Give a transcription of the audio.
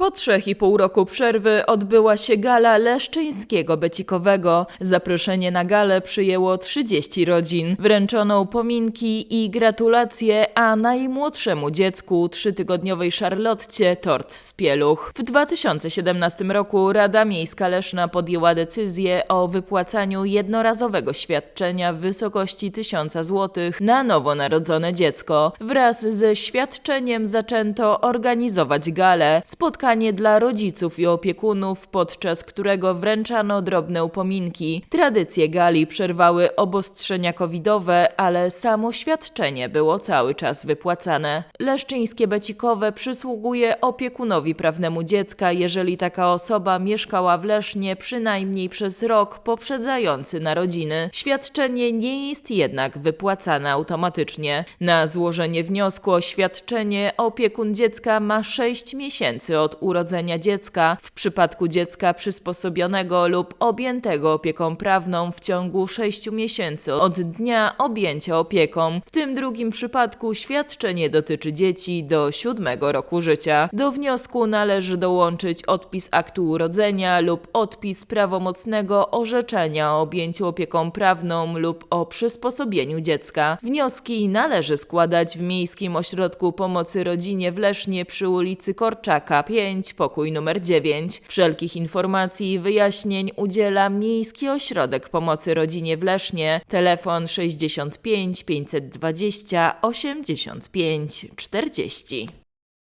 Po trzech i pół roku przerwy odbyła się gala leszczyńskiego becikowego. Zaproszenie na galę przyjęło 30 rodzin. Wręczono upominki i gratulacje, a najmłodszemu dziecku, trzytygodniowej Szarlotcie, tort z pieluch. W 2017 roku Rada Miejska Leszna podjęła decyzję o wypłacaniu jednorazowego świadczenia w wysokości 1000 zł na nowonarodzone dziecko. Wraz ze świadczeniem zaczęto organizować galę, spotkanie dla rodziców i opiekunów, podczas którego wręczano drobne upominki. Tradycje gali przerwały obostrzenia covidowe, ale samo świadczenie było cały czas wypłacane. Leszczyńskie becikowe przysługuje opiekunowi prawnemu dziecka, jeżeli taka osoba mieszkała w Lesznie przynajmniej przez rok poprzedzający narodziny. Świadczenie nie jest jednak wypłacane automatycznie. Na złożenie wniosku o świadczenie opiekun dziecka ma 6 miesięcy od urodzenia dziecka. W przypadku dziecka przysposobionego lub objętego opieką prawną w ciągu 6 miesięcy od dnia objęcia opieką. W tym drugim przypadku świadczenie dotyczy dzieci do 7 roku życia. Do wniosku należy dołączyć odpis aktu urodzenia lub odpis prawomocnego orzeczenia o objęciu opieką prawną lub o przysposobieniu dziecka. Wnioski należy składać w Miejskim Ośrodku Pomocy Rodzinie w Lesznie przy ulicy Korczaka 5, pokój numer 9. Wszelkich informacji i wyjaśnień udziela Miejski Ośrodek Pomocy Rodzinie w Lesznie. Telefon 65 520 85 40.